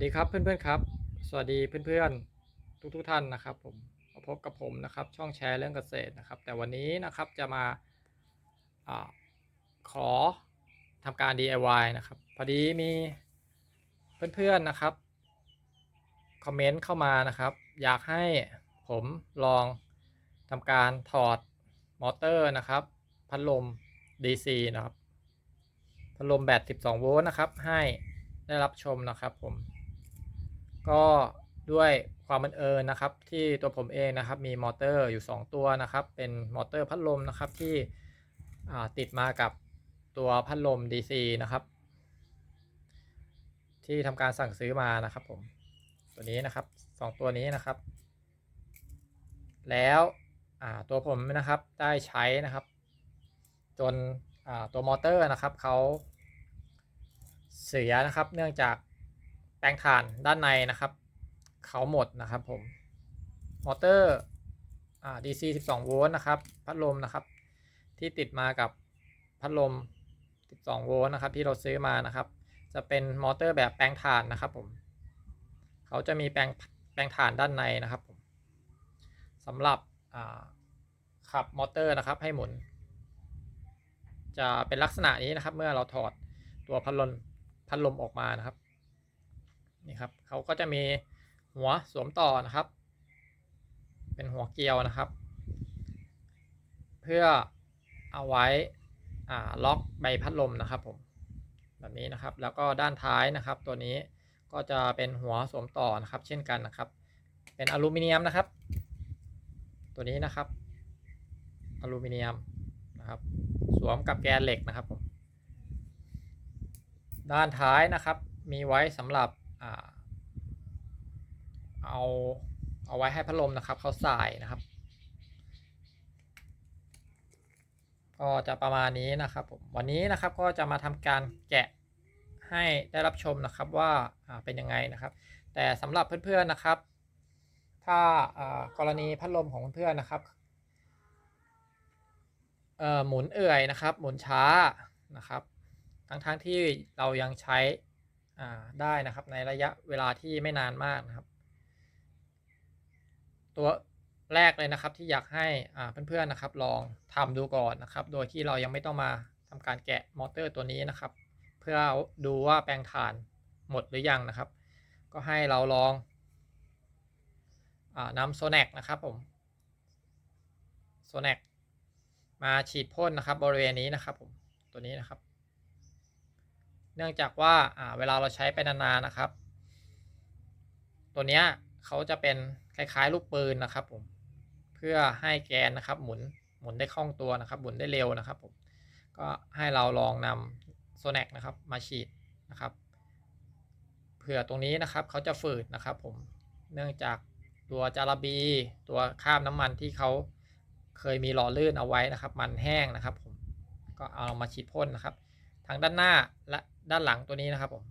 สวัสดีครับเพื่อนๆครับ สวัสดีเพื่อนๆทุกๆทท่านนะครับ ผมมาพบกับผมนะครับ ช่องแชร์เรื่องเกษตรนะครับ แต่วันนี้นะครับจะมาอขอทำการ DIY นะครับ พอดีมีเพื่อนๆนะครับคอมเมนต์เข้ามานะครับ อยากให้ผมลองทำการถอดมอเตอร์นะครับ พัดลม DC นะครับพัดลมแบต 12 โวลต์นะครับ ให้ได้รับชมนะครับผม ก็ด้วยความบังเอิญนะครับที่ตัวผมเองนะครับมีมอเตอร์อยู่ 2 ตัวนะครับ เป็นมอเตอร์พัดลมนะครับที่ติดมากับตัวพัดลม DC นะครับ ที่ทำการสั่งซื้อมานะครับผมตัวนี้นะครับ 2 ตัวนี้นะครับ แล้วตัวผมนะครับได้ใช้นะครับ จนตัวมอเตอร์นะครับเขาเสียนะครับเนื่องจาก แปลงถ่านด้านในนะครับเขาหมดนะครับผมมอเตอร์อ่า DC 12 โวลต์นะครับ พัดลมนะครับ ที่ติดมากับพัดลม 12 โวลต์นะครับ ที่เราซื้อมานะครับ จะเป็นมอเตอร์แบบแปลงถ่านนะครับผมเขาจะมีแปลงแปลงถ่านด้านในนะครับผมสำหรับขับมอเตอร์นะครับ ให้หมุน จะเป็นลักษณะนี้นะครับ เมื่อเราถอดตัวพัดลมพัดลมออกมานะครับ นี่ครับเขาก็จะมีหัวสวมต่อนะครับ เป็นหัวเกลียวนะครับ เพื่อเอาไว้ล็อกใบพัดลมนะครับผมแบบนี้นะครับ แล้วก็ด้านท้ายนะครับ ตัวนี้ก็จะเป็นหัวสวมต่อนะครับ เช่นกันนะครับ เป็นอลูมิเนียมนะครับ ตัวนี้นะครับ อลูมิเนียมนะครับ สวมกับแกนเหล็กนะครับผมด้านท้ายนะครับ มีไว้สำหรับ เอาเอาไว้ให้พัดลมนะครับเขาใสายนะครับ ก็จะประมาณนี้นะครับผมวันนี้นะครับก็จะมาทำการแกะให้ได้รับชมนะครับว่าอ่าเป็นยังไงนะครับ แต่สำหรับเพื่อนๆนะครับ ถ้าอ่ากรณีพัดลมของเพื่อนๆนะครับเอ่อหมุนเอื่อยนะครับ หมุนช้านะครับ ทั้งๆทที่เรายังใช้ ได้นะครับในระยะเวลาที่ไม่นานมากนะครับ ตัวแรกเลยนะครับที่อยากให้เพื่อนๆนะครับ ลองทำดูก่อนนะครับ โดยที่เรายังไม่ต้องมาทำการแกะมอเตอร์ตัวนี้นะครับ เพื่อดูว่าแปลงถ่านหมดหรือยังนะครับ ก็ให้เราลองอนำโซแนกนะครับผมโซแนกมาฉีดพ่นนะครับ บริเวณนี้นะครับผมตัวนี้นะครับ เนื่องจากว่าเวลาเราใช้ไปนานๆนะครับ ตัวเนี้ยเขาจะเป็นคล้ายๆลูกปืนนะครับผมเพื่อให้แกนนะครับ หมุนหมุนได้คล่องตัวนะครับ หมุนได้เร็วนะครับผมก็ให้เราลองนำโซแนกนะครับมาฉีดนะครับเผื่อตรงนี้นะครับเขาจะฝืดนะครับผมเนื่องจากตัวจาระบี ตัวคราบน้ำมันที่เขาเคยมีหล่อลื่นเอาไว้นะครับ มันแห้งนะครับผมก็เอามาฉีดพ่นนะครับ ทั้งด้านหน้าและด้านหลังตัวนี้นะครับผม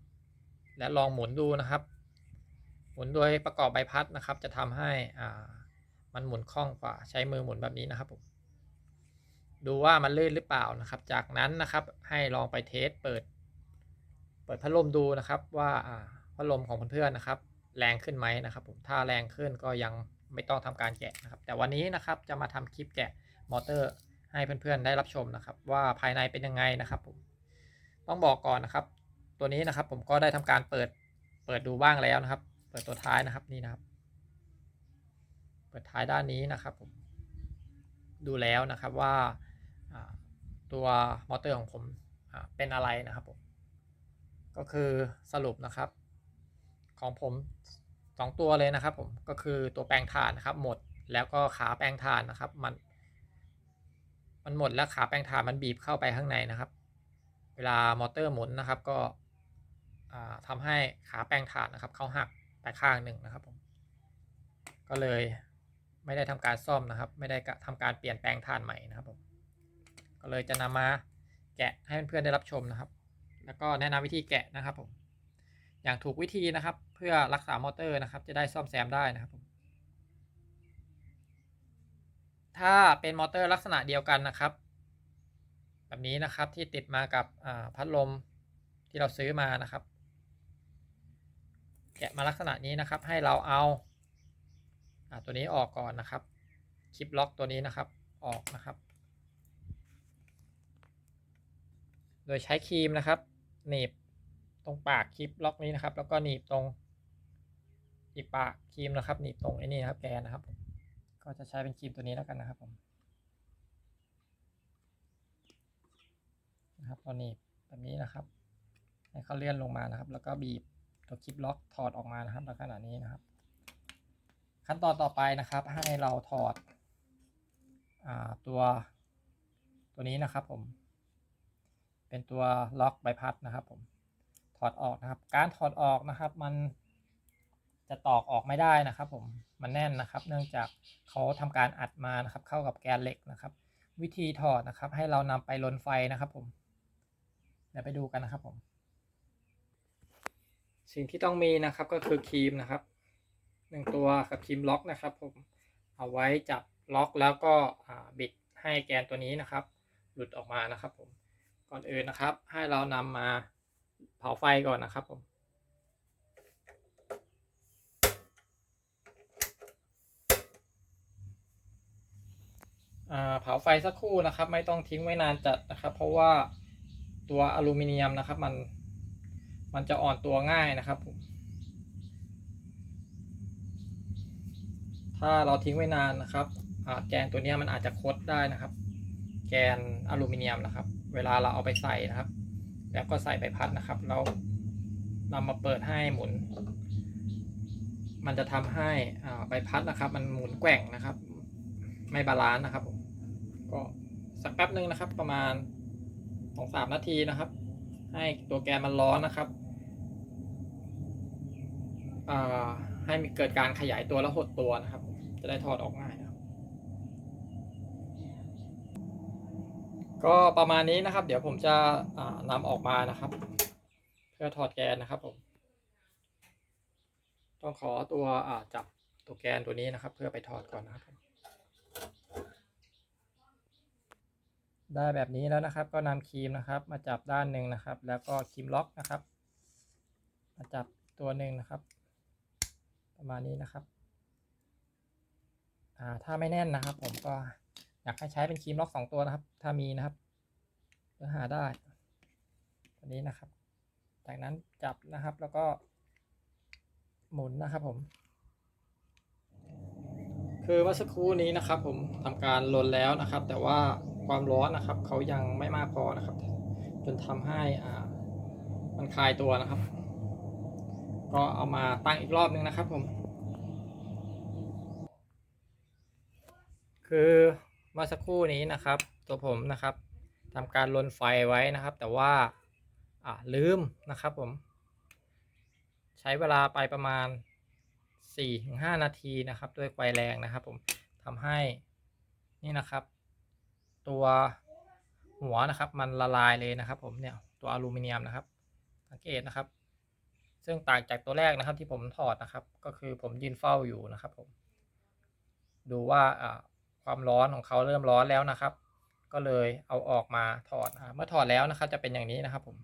และลองหมุนดูนะครับ หมุนโดยประกอบใบพัดนะครับ จะทำให้อ่ามันหมุนคล่องกว่าใช้มือหมุนแบบนี้นะครับผมดูว่ามันลื่นหรือเปล่านะครับ จากนั้นนะครับให้ลองไปเทสเปิด เปิดพัดลมดูนะครับว่าอ่าพัดลมของเพื่อนๆนะครับ แรงขึ้นไหมนะครับ ผมถ้าแรงขึ้นก็ยังไม่ต้องทำการแกะนะครับ แต่วันนี้นะครับจะมาทำคลิปแกะมอเตอร์ให้เพื่อนๆได้รับชมนะครับ ว่าภายในเป็นยังไงนะครับผม ต้องบอกก่อนนะครับ ตัวนี้นะครับผมก็ได้ทำการเปิดเปิดดูบ้างแล้วนะครับ เปิดตัวท้ายนะครับนี่นะครับ เปิดท้ายด้านนี้นะครับผมดูแล้วนะครับว่าตัวมอเตอร์ของผมเป็นอะไรนะครับผมก็คือสรุปนะครับ ของผมสองตัวเลยนะครับผมก็คือตัวแปลงถ่านนะครับ หมดแล้วก็ขาแปลงถ่านนะครับ มัน มันหมดแล้วขาแปลงถ่านมันบีบเข้าไปข้างในนะครับ เวลามอเตอร์หมุนนะครับก็อ่าทำให้ขาแปลงถ่านนะครับเขาหักไปข้างหนึ่งนะครับผมก็เลยไม่ได้ทำการซ่อมนะครับ ไม่ได้ทำการเปลี่ยนแปลงถ่านใหม่นะครับผมก็เลยจะนำมาแกะให้เพื่อนๆได้รับชมนะครับ แล้วก็แนะนำวิธีแกะนะครับผมอย่างถูกวิธีนะครับ เพื่อรักษามอเตอร์นะครับ จะได้ซ่อมแซมได้นะครับผมถ้าเป็นมอเตอร์ลักษณะเดียวกันนะครับ แบบนี้นะครับที่ติดมากับพัดลมที่เราซื้อมานะครับ แกะมาลักษณะนี้นะครับ ให้เราเอาอตัวนี้ออกก่อนนะครับ คลิปล็อกตัวนี้นะครับออกนะครับ โดยใช้ครีมนะครับหนีบตรงปากคลิปล็อกนี้นะครับ แล้วก็หนีบตรงอีกปากครีมนะครับ หนีบตรงไอ้นี่นะครับแกนนะครับ ก็จะใช้เป็นครีมตัวนี้แล้วกันนะครับผม นะครับเราหนีบแบบนี้นะครับ ให้เขาเลื่อนลงมานะครับ แล้วก็บีบตัวคลิปล็อกถอดออกมานะครับลักษณะนี้นะครับ ขั้นตอนต่อไปนะครับ ให้เราถอดอตัวตัวนี้นะครับผม เป็นตัวล็อกใบพัดนะครับผมถอดออกนะครับ การถอดออกนะครับ มันจะตอกออกไม่ได้นะครับ ผมมันแน่นนะครับ เนื่องจากเขาทำการอัดมานะครับ เข้ากับแกนเหล็กนะครับ วิธีถอดนะครับ ให้เรานำไปลนไฟนะครับผม เดี๋ยวไปดูกันนะครับผม สิ่งที่ต้องมีนะครับก็คือครีมนะครับหนึ่งตัวกับครีมล็อกนะครับ ผมเอาไว้จับล็อกแล้วก็บิดให้แกนตัวนี้นะครับ หลุดออกมานะครับ ผมก่อนอื่นนะครับ ให้เรานำมาเผาไฟก่อนนะครับผมเผาไฟสักครู่นะครับ ไม่ต้องทิ้งไว้นานจัดนะครับ เพราะว่า ตัวอลูมิเนียมนะครับ มันมันจะอ่อนตัวง่ายนะครับผมถ้าเราทิ้งไว้นานนะครับแกนตัวเนี้ยมันอาจจะคดได้นะครับ แกนอลูมิเนียมนะครับ เวลาเราเอาไปใส่นะครับ แล้วก็ใส่ใบพัดนะครับ เรานำมาเปิดให้หมุน มันจะทำให้อ่าใบพัดนะครับ มันหมุนแกว่งนะครับ ไม่บาลานซ์นะครับผมก็สักแป๊บหนึ่งนะครับ ประมาณ สองสามนาทีนะครับ ให้ตัวแกนมันร้อนนะครับให้มีเกิดการขยายตัวแล้วหดตัวนะครับ จะได้ถอดออกง่ายนะครับ ก็ประมาณนี้นะครับ เดี๋ยวผมจะนำออกมานะครับ เพื่อถอดแกนนะครับผมต้องขอตัวจับตัวแกนตัวนี้นะครับ เพื่อไปถอดก่อนนะครับ ได้แบบนี้แล้วนะครับ ก็นำครีมนะครับ มาจับด้านหนึ่งนะครับ แล้วก็ครีมล็อกนะครับ มาจับตัวหนึ่งนะครับ ประมาณนี้นะครับอ่าถ้าไม่แน่นนะครับ ผมก็อยากให้ใช้เป็นครีมล็อกสองตัวนะครับ ถ้ามีนะครับเพื่อหาได้ตัวนี้นะครับ จากนั้นจับนะครับแล้วก็หมุนนะครับผม คือเมื่อสักครู่นี้นะครับ ผมทำการลนแล้วนะครับ แต่ว่า ความร้อนนะครับเขายังไม่มากพอนะครับ จนทำให้อ่ามันคลายตัวนะครับ ก็เอามาตั้งอีกรอบนึงนะครับผม คือเมื่อสักครู่นี้นะครับ ตัวผมนะครับทำการลนไฟไว้นะครับ แต่ว่าอ่าลืมนะครับผม ใช้เวลาไปประมาณ 4-5 นาทีนะครับ ด้วยไฟแรงนะครับ ผมทำให้นี่นะครับ ตัวหัวนะครับ มันละลายเลยนะครับ ผมเนี่ยตัวอลูมิเนียมนะครับ สังเกตนะครับ ซึ่งต่างจากตัวแรกนะครับ ที่ผมถอดนะครับ ก็คือผมยืนเฝ้าอยู่นะครับ ผม ดูว่าความร้อนของเขาเริ่มร้อนแล้วนะครับ ก็เลยเอาออกมาถอดเมื่อถอดแล้วนะครับ จะเป็นอย่างนี้นะครับ ผม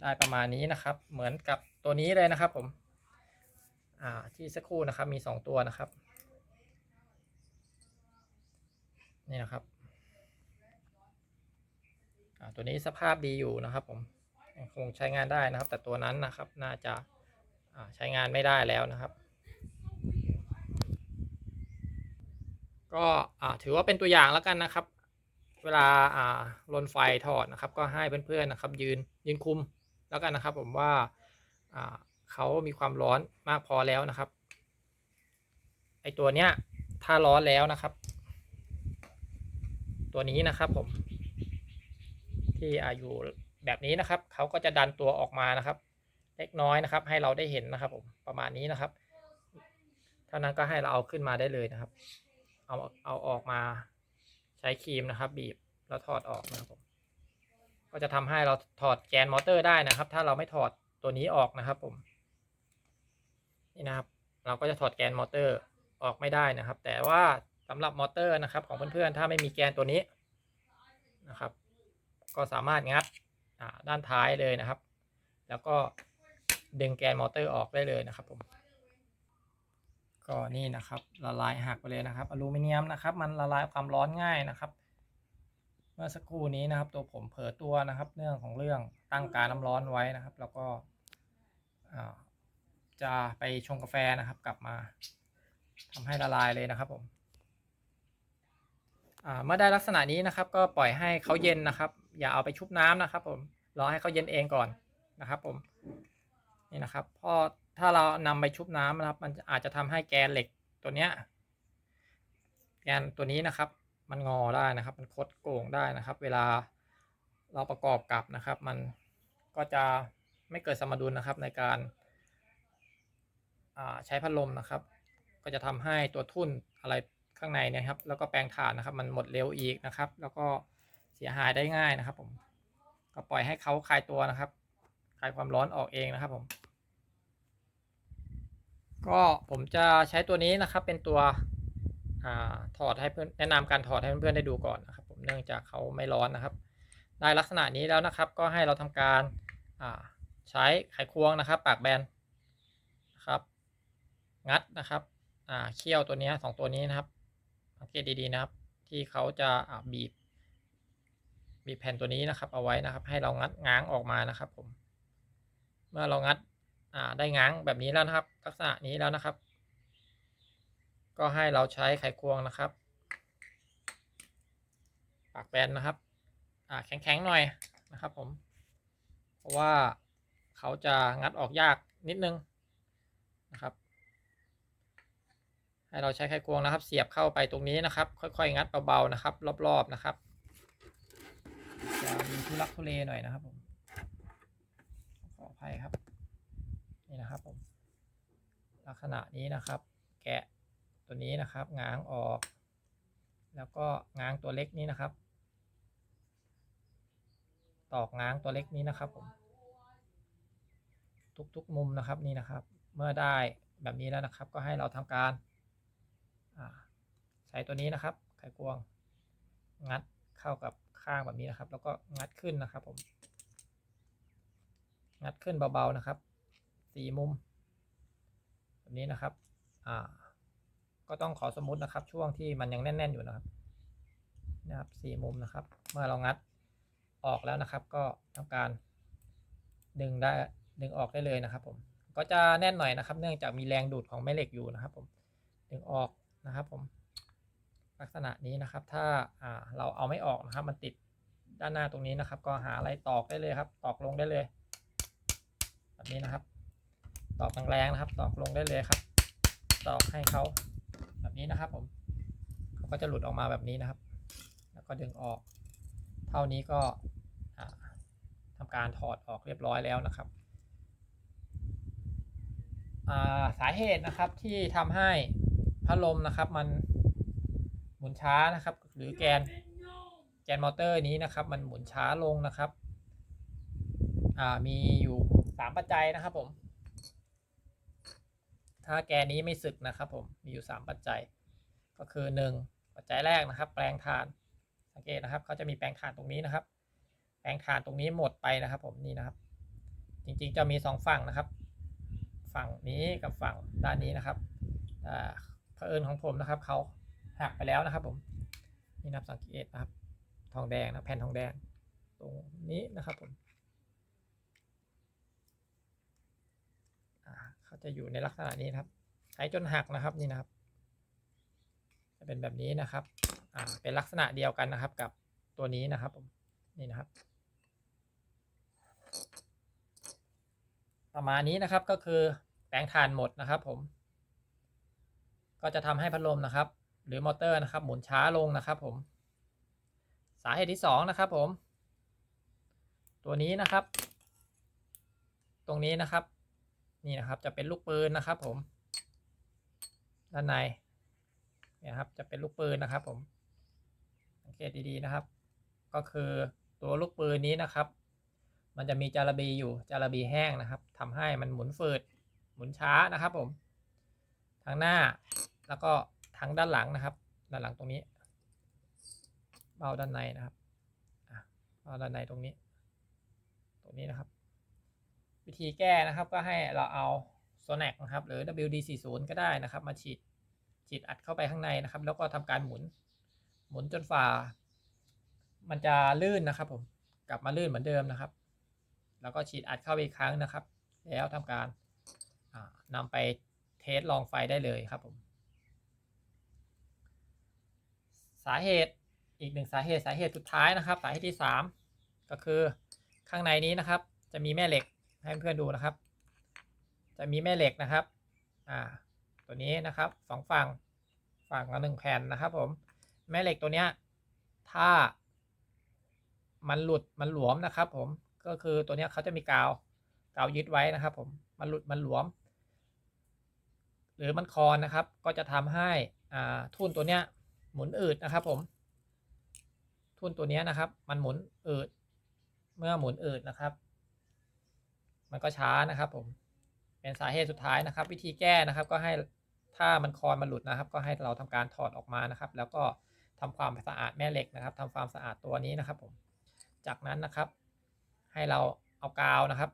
ได้ประมาณนี้นะครับ เหมือนกับตัวนี้เลยนะครับ ผมที่สักครู่นะครับ มีสองตัวนะครับ นี่นะครับตัวนี้สภาพดีอยู่นะครับผมคงใช้งานได้นะครับ แต่ตัวนั้นนะครับน่าจะาใช้งานไม่ได้แล้วนะครับ ก็ถือว่าเป็นตัวอย่างแล้วกันนะครับ เวลาลนไฟถอดนะครับ ก็ให้เพื่อนๆนะครับ ยืนยืนคุมแล้วกันนะครับ ผมว่าอ่าเขามีความร้อนมากพอแล้วนะครับไอตัวเนี้ยถ้าร้อนแล้วนะครับ ตัวนี้นะครับผม ที่อายุแบบนี้นะครับเขาก็จะดันตัวออกมานะครับ เล็กน้อยนะครับ ให้เราได้เห็นนะครับ ผมประมาณนี้นะครับเท่านั้นก็ให้เราเอาขึ้นมาได้เลยนะครับ เอาเอาออกมาใช้ครีมนะครับ บีบแล้วถอดออกนะครับผมก็จะทำให้เราถอดแกนมอเตอร์ได้นะครับ ถ้าเราไม่ถอดตัวนี้ออกนะครับ ผม นี่นะครับ เราก็จะถอดแกนมอเตอร์ออกไม่ได้นะครับ แต่ว่า สำหรับมอเตอร์นะครับ ของเพื่อนๆ ถ้าไม่มีแกนตัวนี้นะครับ ก็สามารถงัดด้านท้ายเลยนะครับ แล้วก็ดึงแกนมอเตอร์ออกได้เลยนะครับผมก็นี่นะครับละลายหักไปเลยนะครับอลูมิเนียมนะครับ มันละลายความร้อนง่ายนะครับ เมื่อสักครู่นี้นะครับ ตัวผมเผลอตัวนะครับ เรื่องของเรื่องตั้งการน้ำร้อนไว้นะครับ แล้วก็จะไปชงกาแฟนะครับ กลับมาทำให้ละลายเลยนะครับผม เมื่อได้ลักษณะนี้นะครับ ก็ปล่อยให้เขาเย็นนะครับ อย่าเอาไปชุบน้ำนะครับ ผมรอให้เขาเย็นเองก่อนนะครับ ผมนี่นะครับพอถ้าเรานำไปชุบน้ำนะครับ มันอาจจะทำให้แกนเหล็กตัวเนี้ยแกนตัวนี้นะครับ มันงอได้นะครับ มันคดโก่งได้นะครับ เวลาเราประกอบกับนะครับ มันก็จะไม่เกิดสมดุลนะครับในการใช้พัดลมนะครับ ก็จะทำให้ตัวทุ่นอะไร ข้างในเนะครับ แล้วก็แปลงถ่านนะครับ มันหมดเร็วอีกนะครับ แล้วก็เสียหายได้ง่ายนะครับ ผม ก็ปล่อยให้เขาคลายตัวนะครับคลายความร้อนออกเองนะครับ ผม ก็ผมจะใช้ตัวนี้นะครับ เป็นตัวอถอดให้เพื่อนแนะนำการถอดให้เพื่อนๆได้ดูก่อนนะครับ ผมเนื่องจากเขาไม่ร้อนนะครับ ได้ลักษณะนี้แล้วนะครับ ก็ให้เราทำการใช้ไขควงนะครับ ปากแบนนะครับ งัดนะครับเขี้ยวตัวนี้สองตัวนี้นะครับ สังเกตดีๆนะครับ ที่เขาจะบีบบีบแผ่นตัวนี้นะครับ เอาไว้นะครับ ให้เรางัดง้างออกมานะครับ ผม เมื่อเรางัดได้ง้างแบบนี้แล้วนะครับ ลักษณะนี้แล้วนะครับ ก็ให้เราใช้ไขควงนะครับ ปากแบนนะครับแข็งๆหน่อยนะครับ ผม เพราะว่าเขาจะงัดออกยากนิดนึงนะครับ ให้เราใช้ไขควงนะครับ เสียบเข้าไปตรงนี้นะครับ ค่อยๆ งัดเบาๆนะครับ รอบๆนะครับจะมีทุลักทุเลหน่อยนะครับผมขออภัยครับนี่นะครับผมลักษณะนี้นะครับ แกะตัวนี้นะครับง้างออก แล้วก็ง้างตัวเล็กนี้นะครับ ตอกง้างตัวเล็กนี้นะครับผมทุกๆมุมนะครับนี่นะครับ เมื่อได้แบบนี้แล้วนะครับ ก็ให้เราทำการ ใช้ตัวนี้นะครับไขควง งัดเข้ากับข้างแบบนี้นะครับ แล้วก็งัดขึ้นนะครับ ผม งัดขึ้นเบาๆนะครับสี่มุม แบบนี้นะครับ อ่า ก็ต้องขอสมมุตินะครับ ช่วงที่มันยังแน่น ๆ อยู่นะครับนะครับสี่มุมนะครับ เมื่อเรางัดออกแล้วนะครับ ก็ทำการดึงได้ดึงออกได้เลยนะครับ ผม ก็จะแน่นหน่อยนะครับ เนื่องจากมีแรงดูดของแม่เหล็กอยู่นะครับ ผม ดึงออก นะครับผมลักษณะนี้นะครับ ถ้าาเราเอาไม่ออกนะครับ มันติดด้านหน้าตรงนี้นะครับ ก็หาอะไรตอกได้เลยครับ ตอกลงได้เลย แบบนี้นะครับ ตอกแรงๆนะครับ ตอกลงได้เลยครับ ตอกให้เขาแบบนี้นะครับ ผมเขาก็จะหลุดออกมาแบบนี้นะครับ แล้วก็ดึงออก เท่านี้ก็ทำการถอดออกเรียบร้อยแล้วนะครับสาเหตุนะครับที่ทำให้ พัดลมนะครับมันหมุนช้านะครับ หรือแกนแกนมอเตอร์นี้นะครับ มันหมุนช้าลงนะครับมีอยู่สามปัจจัยนะครับผม ถ้าแกนนี้ไม่สึกนะครับ ผมมีอยู่สามปัจจัย ก็คือหนึ่งปัจจัยแรกนะครับ แปลงถ่านสังเกตนะครับเขาจะมีแปลงถ่านตรงนี้นะครับ แปลงถ่านตรงนี้หมดไปนะครับ ผมนี่นะครับ จริงๆจะมีสองฝั่งนะครับ ฝั่งนี้กับฝั่งด้านนี้นะครับอ่า เผอิญของผมนะครับเขาหักไปแล้วนะครับ ผมนี่นับสังเกตนะครับ ทองแดงนะแผ่นทองแดง ตรงนี้นะครับผมเขาจะอยู่ในลักษณะนี้นครับใช้จนหักนะครับนี่นะครับ จะเป็นแบบนี้นะครับอ่าเป็นลักษณะเดียวกันนะครับ กับตัวนี้นะครับผมนี่นะครับ ประมาณนี้นะครับก็คือแปลงถ่านหมดนะครับผม ก็จะทำให้พัดลมนะครับ หรือมอเตอร์นะครับ หมุนช้าลงนะครับผม สาเหตุที่สองนะครับผม ตัวนี้นะครับ ตรงนี้นะครับ นี่นะครับจะเป็นลูกปืนนะครับ ผม ด้านในเนี่ยครับจะเป็นลูกปืนนะครับ ผมสังเกตดีๆนะครับ ก็คือตัวลูกปืนนี้นะครับ มันจะมีจาระบีอยู่จาระบีแห้งนะครับทำให้มันหมุนฝืดหมุนช้านะครับผม ทางหน้า แล้วก็ทางด้านหลังนะครับ ด้านหลังตรงนี้ เบ้าด้านในนะครับเบ้าด้านในตรงนี้ ตรงนี้นะครับ วิธีแก้นะครับก็ให้เราเอา s o n a c นะครับ หรือ WD40 ก็ได้นะครับ มาฉีดฉีดอัดเข้าไปข้างในนะครับ แล้วก็ทำการหมุน หมุนจนฝ่า มันจะลื่นนะครับ ผมกลับมาลื่นเหมือนเดิมนะครับ แล้วก็ฉีดอัดเข้าไปอีกครั้งนะครับ แล้วทำการอ่านำไปเทสลองไฟได้เลยครับผม สาเหตุอีกหนึ่งสาเหตุสาเหตุสุดท้ายนะครับ สาเหตุที่สามก็คือข้างในนี้นะครับ จะมีแม่เหล็กให้เพื่อนๆดูนะครับ จะมีแม่เหล็กนะครับอ่าตัวนี้นะครับสองฝั่งฝั่งละหนึ่งแผ่นนะครับผมแม่เหล็กตัวเนี้ยถ้ามันหลุดมันหลวมนะครับ ผมก็คือตัวเนี้ยเขาจะมีกาวกาวยึดไว้นะครับ ผมมันหลุดมันหลวม หรือมันคอนนะครับ ก็จะทำให้อ่าทุ่นตัวเนี้ย หมุนอืดนะครับผม ทุ่นตัวนี้นะครับ มันหมุนอืดเมื่อหมุนอืดนะครับ มันก็ช้านะครับ ผม เป็นสาเหตุสุดท้ายนะครับ วิธีแก้นะครับ ก็ให้ถ้ามันคอนมันหลุดนะครับ ก็ให้เราทำการถอดออกมานะครับ แล้วก็ทำความสะอาดแม่เหล็กนะครับทำความสะอาดตัวนี้นะครับ ผม จากนั้นนะครับ ให้เราเอากาวนะครับ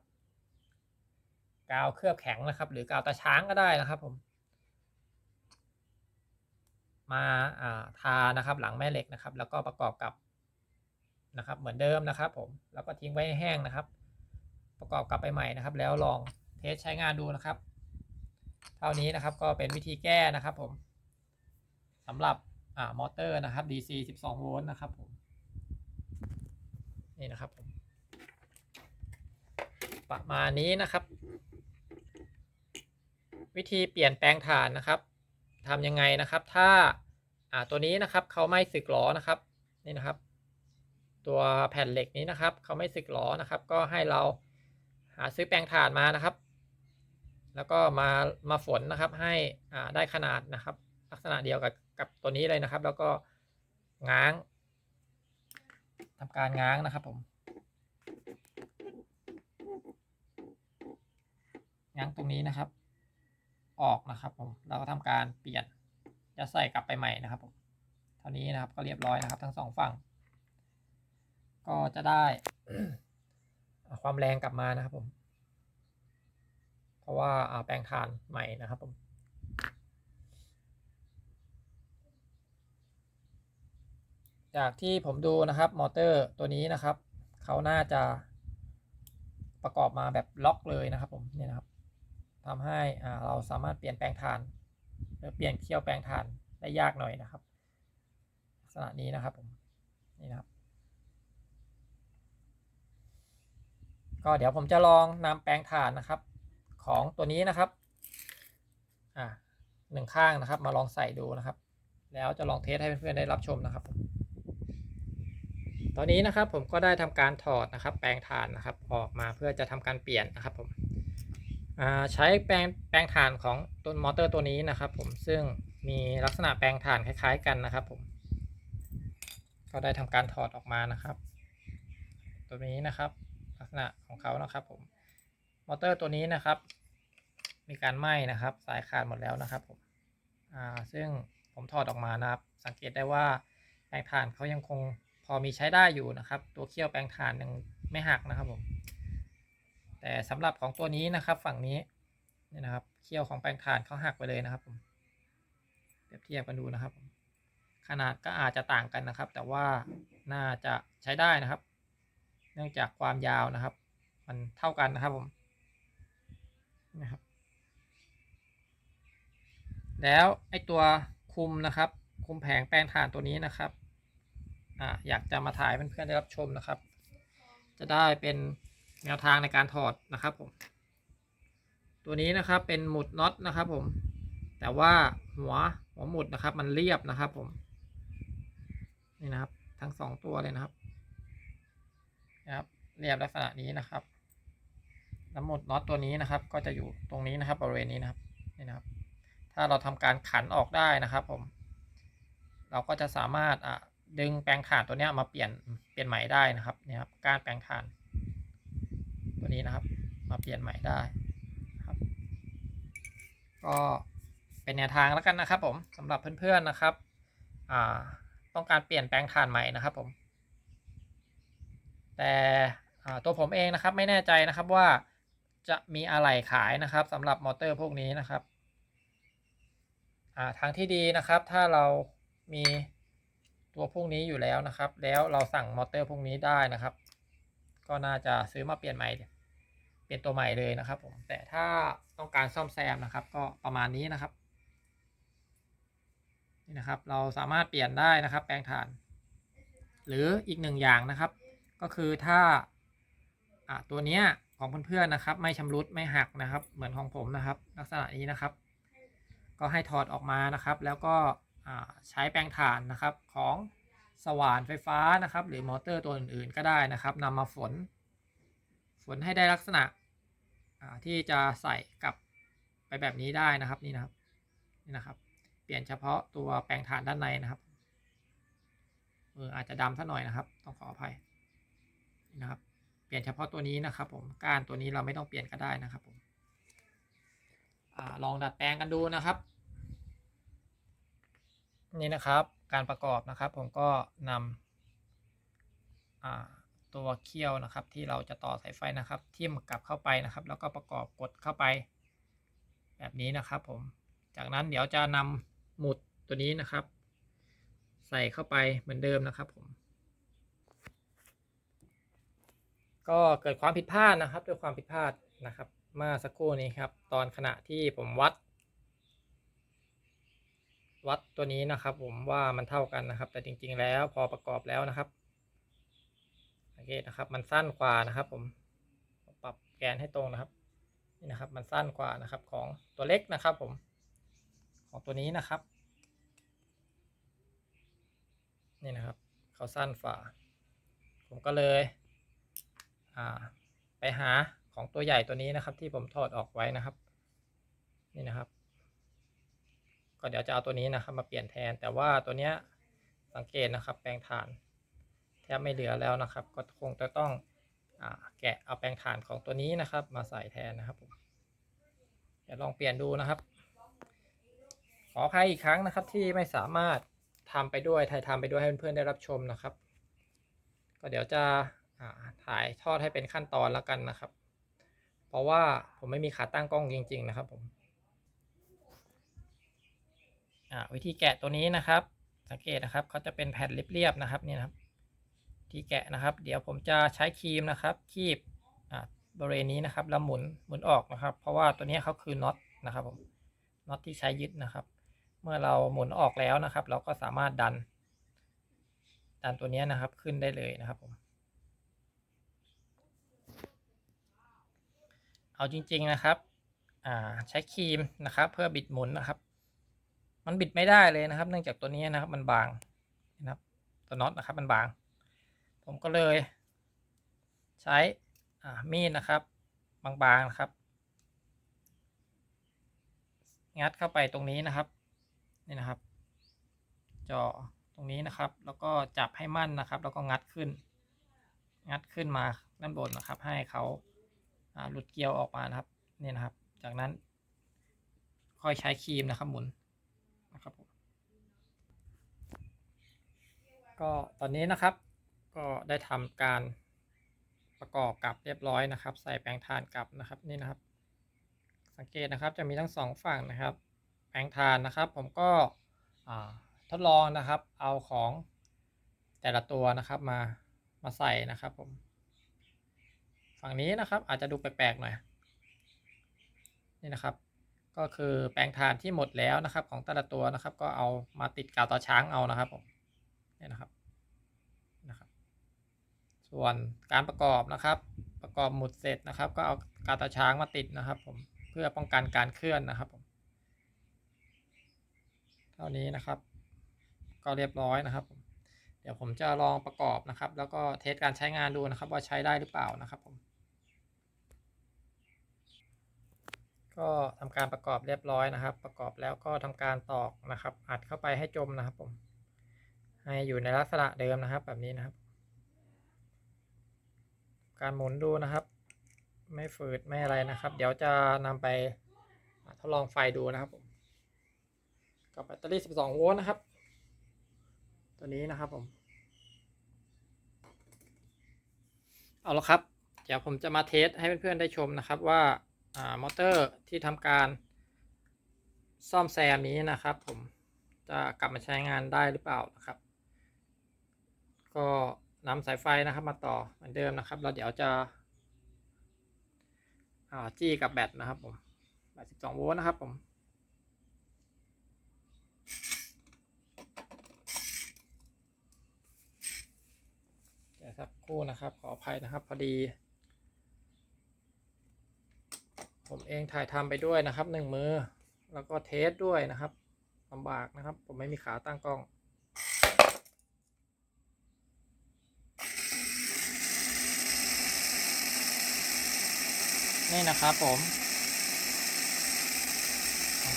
กาวเคลือบแข็งนะครับ หรือกาวตาช้างก็ได้นะครับ ผม มาทานะครับหลังแม่เหล็กนะครับ แล้วก็ประกอบกับนะครับ เหมือนเดิมนะครับ ผมแล้วก็ทิ้งไว้แห้งนะครับ ประกอบกลับไปใหม่นะครับ แล้วลองเทสใช้งานดูนะครับ เท่านี้นะครับก็เป็นวิธีแก้นะครับ ผมสำหรับอ่ามอเตอร์นะครับ DC 12 โวลต์นะครับผมนี่นะครับผมประมาณนี้นะครับ วิธีเปลี่ยนแปลงฐานนะครับ ทำยังไงนะครับ ถ้าอ่าตัวนี้นะครับเขาไม่สึกหรอนะครับนี่นะครับ ตัวแผ่นเหล็กนี้นะครับเขาไม่สึกหรอนะครับ ก็ให้เราหาซื้อแปลงฐานมานะครับ แล้วก็มามาฝนนะครับ ให้อ่าได้ขนาดนะครับ ลักษณะเดียวกับกับตัวนี้เลยนะครับ แล้วก็ง้างทำการง้างนะครับผมง้างตรงนี้นะครับ ออกนะครับผมเราก็ทำการเปลี่ยนจะใส่กลับไปใหม่นะครับผมเท่านี้นะครับก็เรียบร้อยนะครับ ทั้งสองฝั่ง ก็จะได้ความแรงกลับมานะครับผม เพราะว่าแปลงฐานใหม่นะครับผมจากที่ผมดูนะครับมอเตอร์ตัวนี้นะครับ เขาน่าจะประกอบมาแบบล็อกเลยนะครับผมเนี่ยนะครับ ทำให้เราสามารถเปลี่ยนแปลงฐาน หรือเปลี่ยนเคี่ยวแปลงฐานได้ยากหน่อยนะครับลักษณะนี้นะครับผมนี่นะครับ ก็เดี๋ยวผมจะลองนำแปลงฐานนะครับ ของตัวนี้นะครับอ่าหนึ่งข้างนะครับ มาลองใส่ดูนะครับ แล้วจะลองเทสให้เพื่อนๆได้รับชมนะครับตอนนี้นะครับผมก็ได้ทำการถอดนะครับ แปลงฐานนะครับ ออกมาเพื่อจะทำการเปลี่ยนนะครับผม ใช้แปลงแปลงฐานของตัวมอเตอร์ตัวนี้นะครับ ผมซึ่งมีลักษณะแปลงฐานคล้าย ๆ กันนะครับ ผม ก็ได้ทำการถอดออกมานะครับ ตัวนี้นะครับ ลักษณะของเขานะครับ ผมมอเตอร์ตัวนี้นะครับ มีการไหม้นะครับ สายขาดหมดแล้วนะครับ ผมซึ่งผมถอดออกมานะครับ สังเกตได้ว่าแปลงฐานเขายังคงพอมีใช้ได้อยู่นะครับ ตัวเขี้ยวแปลงฐานยังไม่หักนะครับผม แต่สำหรับของตัวนี้นะครับฝั่งนี้นี่นะครับเขี้ยวของแปลงฐานเขาหักไปเลยนะครับผมเปรียบเทียบกันดูนะครับ ขนาดก็อาจจะต่างกันนะครับ แต่ว่าน่าจะใช้ได้นะครับ เนื่องจากความยาวนะครับ มันเท่ากันนะครับผมนะครับ แล้วไอตัวคุมนะครับ คุมแผงแปลงฐานตัวนี้นะครับอ่าอยากจะมาถ่ายเพื่อนๆได้รับชมนะครับ จะได้เป็น แนวทางในการถอดนะครับผม ตัวนี้นะครับเป็นหมุดน็อตนะครับผม แต่ว่าหัวหัวหมุดนะครับ มันเรียบนะครับผม นี่นะครับ ทั้งสองตัวเลยนะครับนะครับ เรียบลักษณะนี้นะครับแล้วหมุดน็อตตัวนี้นะครับ ก็จะอยู่ตรงนี้นะครับ บริเวณนี้นะครับนี่นะครับ ถ้าเราทำการขันออกได้นะครับ ผม เราก็จะสามารถอะดึงแปลงฐานตัวนี้มาเปลี่ยนเปลี่ยนใหม่ได้นะครับนี่ครับการแปลงฐาน นี้นะครับ มาเปลี่ยนใหม่ได้ครับ ก็เป็นแนวทางแล้วกันนะครับ ผมสำหรับเพื่อนๆนะครับอ่าต้องการเปลี่ยนแปลงฐานใหม่นะครับผม แต่ตัวผมเองนะครับไม่แน่ใจนะครับว่าจะมีอะไหล่ขายนะครับสำหรับมอเตอร์พวกนี้นะครับทางที่ดีนะครับ ถ้าเรามีตัวพวกนี้อยู่แล้วนะครับ แล้วเราสั่งมอเตอร์พวกนี้ได้นะครับ ก็น่าจะซื้อมาเปลี่ยนใหม่ เปลี่ยนตัวใหม่เลยนะครับผมแต่ถ้าต้องการซ่อมแซมนะครับ ก็ประมาณนี้นะครับนี่นะครับ เราสามารถเปลี่ยนได้นะครับ แปลงถ่าน หรืออีกหนึ่งอย่างนะครับ ก็คือถ้าอะตัวเนี้ยของเพื่อนๆนะครับ ไม่ชำรุดไม่หักนะครับ เหมือนของผมนะครับ ลักษณะนี้นะครับ ก็ให้ถอดออกมานะครับ แล้วก็อ่าใช้แปลงถ่านนะครับของสว่านไฟฟ้านะครับ หรือมอเตอร์ตัวอื่นๆก็ได้นะครับนำมาฝน ฝนให้ได้ลักษณะ ที่จะใส่กลับไปแบบนี้ได้นะครับนี่นะครับนี่นะครับ เปลี่ยนเฉพาะตัวแปลงถ่านด้านในนะครับเอออาจจะดำสักหน่อยนะครับ ต้องขออภัยนี่นะครับ เปลี่ยนเฉพาะตัวนี้นะครับ ผมก้านตัวนี้เราไม่ต้องเปลี่ยนก็ได้นะครับผมอลองดัดแปลงกันดูนะครับ นี่นะครับ การประกอบนะครับ ผมก็นำอ่า ตัวเคี่ยวนะครับ ที่เราจะต่อสายไฟนะครับทิ่มกลับเข้าไปนะครับ แล้วก็ประกอบกดเข้าไป แบบนี้นะครับผม จากนั้นเดี๋ยวจะนำหมุดตัวนี้นะครับ ใส่เข้าไปเหมือนเดิมนะครับผม ก็เกิดความผิดพลาดนะครับ ด้วยความผิดพลาดนะครับเมื่อสักครู่นี้ครับ ตอนขณะที่ผมวัด วัดตัวนี้นะครับ ผมว่ามันเท่ากันนะครับ แต่จริง ๆ แล้วพอประกอบแล้วนะครับ สังเกตนะครับ มันสั้นกว่านะครับ ผมปรับแกนให้ตรงนะครับนี่นะครับ มันสั้นกว่านะครับ ของตัวเล็กนะครับ ผม ของตัวนี้นะครับ นี่นะครับ เขาสั้นฝ่า ผมก็เลย อ่า ไปหาของตัวใหญ่ตัวนี้นะครับ ที่ผมถอดออกไว้นะครับ นี่นะครับ ก็เดี๋ยวจะเอาตัวนี้นะครับ มาเปลี่ยนแทนแต่ว่าตัวเนี้ยสังเกตนะครับ แปลงถ่าน บไม่เหลือแล้วนะครับ ก็คงจะต้องอแกะเอาแปลงถ่านของตัวนี้นะครับ มาใส่แทนนะครับผมเดี๋ยวลองเปลี่ยนดูนะครับ ขออภัยอีกครั้งนะครับที่ไม่สามารถทำไปด้วยถ่ายทำไปด้วยให้เพื่อนๆได้รับชมนะครับ ก็เดี๋ยวจะถ่ายทอดให้เป็นขั้นตอนแล้วกันนะครับ เพราะว่าผมไม่มีขาตั้งกล้องจริง ๆ นะครับผมวิธีแกะตัวนี้นะครับ สังเกตนะครับเขาจะเป็นแผ่นเรียบๆนะครับนี่นะครับ ที่แกะนะครับ เดี๋ยวผมจะใช้ครีมนะครับ คีบอ่าบริเวณนี้นะครับแล้วหมุนหมุนออกนะครับ เพราะว่าตัวนี้เขาคือน็อตนะครับผมน็อตที่ใช้ยึดนะครับ เมื่อเราหมุนออกแล้วนะครับ เราก็สามารถดัน ดันตัวนี้นะครับขึ้นได้เลยนะครับผมเอาจริง ๆนะครับอ่าใช้ครีมนะครับ เพื่อบิดหมุนนะครับ มันบิดไม่ได้เลยนะครับ เนื่องจากตัวนี้นะครับ มันบางนะครับตัวน็อตนะครับ มันบาง ผมก็เลย ใช้มีดนะครับบางๆนะครับ งัดเข้าไปตรงนี้นะครับนี่นะครับจ่อตรงนี้นะครับ แล้วก็จับให้มั่นนะครับ แล้วก็งัดขึ้น งัดขึ้นมาด้านบนนะครับ ให้เขาหลุดเกลียวออกมานะครับนี่นะครับ จากนั้น ค่อยใช้ครีมนะครับหมุนนะครับผมก็ตอนนี้นะครับ ก็ได้ทำการประกอบกับเรียบร้อยนะครับ ใส่แปรงทานกลับนะครับนี่นะครับ สังเกตนะครับจะมีทั้งสองฝั่งนะครับ แปรงทานนะครับ ผมก็ทดลองนะครับ เอาของแต่ละตัวนะครับมามาใส่นะครับผม ฝั่งนี้นะครับอาจจะดูแปลกๆหน่อยนี่นะครับ ก็คือแปรงทานที่หมดแล้วนะครับ ของแต่ละตัวนะครับ ก็เอามาติดกาวตาช้างเอานะครับผมนี่นะครับ ส่วนการประกอบนะครับ ประกอบหมุดเสร็จนะครับ ก็เอากาตาช้างมาติดนะครับ ผมเพื่อป้องกันการเคลื่อนนะครับผมเท่านี้นะครับ ก็เรียบร้อยนะครับผมเดี๋ยวผมจะลองประกอบนะครับ แล้วก็เทสการใช้งานดูนะครับ ว่าใช้ได้หรือเปล่านะครับผม ก็ทำการประกอบเรียบร้อยนะครับ ประกอบแล้วก็ทำการตอกนะครับ อัดเข้าไปให้จมนะครับผม ให้อยู่ในลักษณะเดิมนะครับแบบนี้นะครับ การหมุนดูนะครับ ไม่ฝืดไม่อะไรนะครับ เดี๋ยวจะนำไปทดลองไฟดูนะครับผมกับแบตเตอรี่ 12 โวลต์นะครับ ตัวนี้นะครับผม เอาละครับ เดี๋ยวผมจะมาเทสให้เพื่อนๆได้ชมนะครับว่ามอเตอร์ที่ทำการซ่อมแซมนี้นะครับ ผมจะกลับมาใช้งานได้หรือเปล่านะครับ ก็ นำสายไฟนะครับมาต่อเหมือนเดิมนะครับแล้วเดี๋ยวจะจี้กับแบตนะครับผมแบต12โวลต์นะครับผมเดี๋ยวสักครู่นะครับ ขออภัยนะครับ พอดี ผมเองถ่ายทำไปด้วยนะครับหนึ่งมือ แล้วก็เทสด้วยนะครับลำบากนะครับ ผมไม่มีขาตั้งกล้อง นี่นะครับผม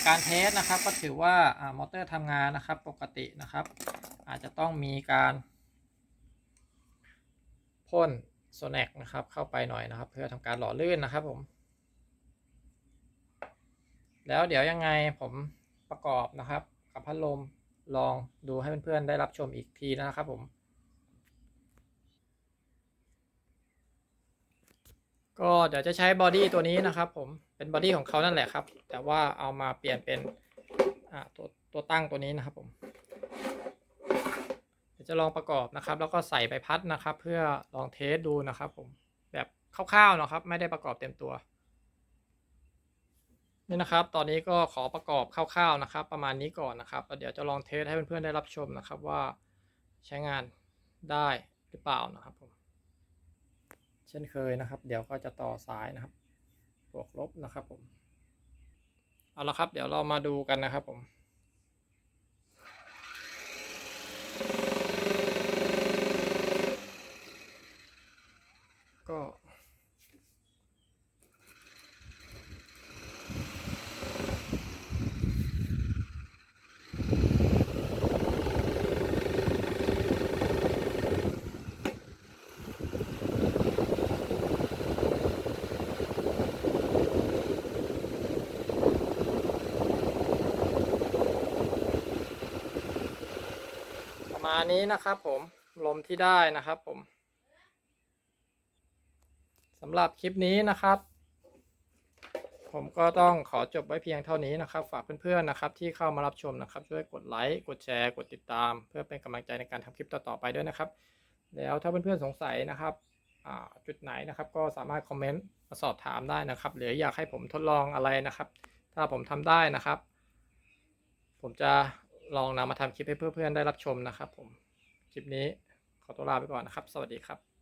การเทสนะครับก็ถือว่าอ่ามอเตอร์ทำงานนะครับปกตินะครับ อาจจะต้องมีการพ่นโซแนกนะครับเข้าไปหน่อยนะครับ เพื่อทำการหล่อลื่นนะครับผม แล้วเดี๋ยวยังไงผมประกอบนะครับ กับพัดลมลองดูให้เพื่อนๆได้รับชมอีกทีนะครับผม ก็เดี๋ยวจะใช้บอดี้ตัวนี้นะครับผมเป็นบอดี้ของเขานั่นแหละครับ แต่ว่าเอามาเปลี่ยนเป็นตัวตัวตั้งตัวนี้นะครับผมเดี๋ยวจะลองประกอบนะครับ แล้วก็ใส่ใบพัดนะครับ เพื่อลองเทสดูนะครับ ผมแบบคร่าวๆนะครับ ไม่ได้ประกอบเต็มตัวนี่นะครับ ตอนนี้ก็ขอประกอบคร่าวๆนะครับ ประมาณนี้ก่อนนะครับแล้วเดี๋ยวจะลองเทสให้เพื่อนๆได้รับชมนะครับว่าใช้งานได้หรือเปล่านะครับผม ช่นเคยนะครับ เดี๋ยวก็จะต่อสายนะครับ บวกลบนะครับผม เอาละครับ เดี๋ยวเรามาดูกันนะครับผมก็ นี้นะครับผมลมที่ได้นะครับผมสำหรับคลิปนี้นะครับ ผมก็ต้องขอจบไว้เพียงเท่านี้นะครับ ฝากเพื่อนๆนะครับ ที่เข้ามารับชมนะครับ ช่วยกดไลค์กดแชร์ กดติดตาม เพื่อเป็นกำลังใจในการทำคลิปต่อๆไปด้วยนะครับ แล้วถ้าเพื่อนๆสงสัยนะครับจุดไหนนะครับ ก็สามารถคอมเมนต์มาสอบถามได้นะครับ หรืออยากให้ผมทดลองอะไรนะครับ ถ้าผมทำได้นะครับ ผมจะ ลองนำมาทำคลิปให้เพื่อนๆได้รับชมนะครับผม คลิปนี้ขอตัวลาไปก่อนนะครับ สวัสดีครับ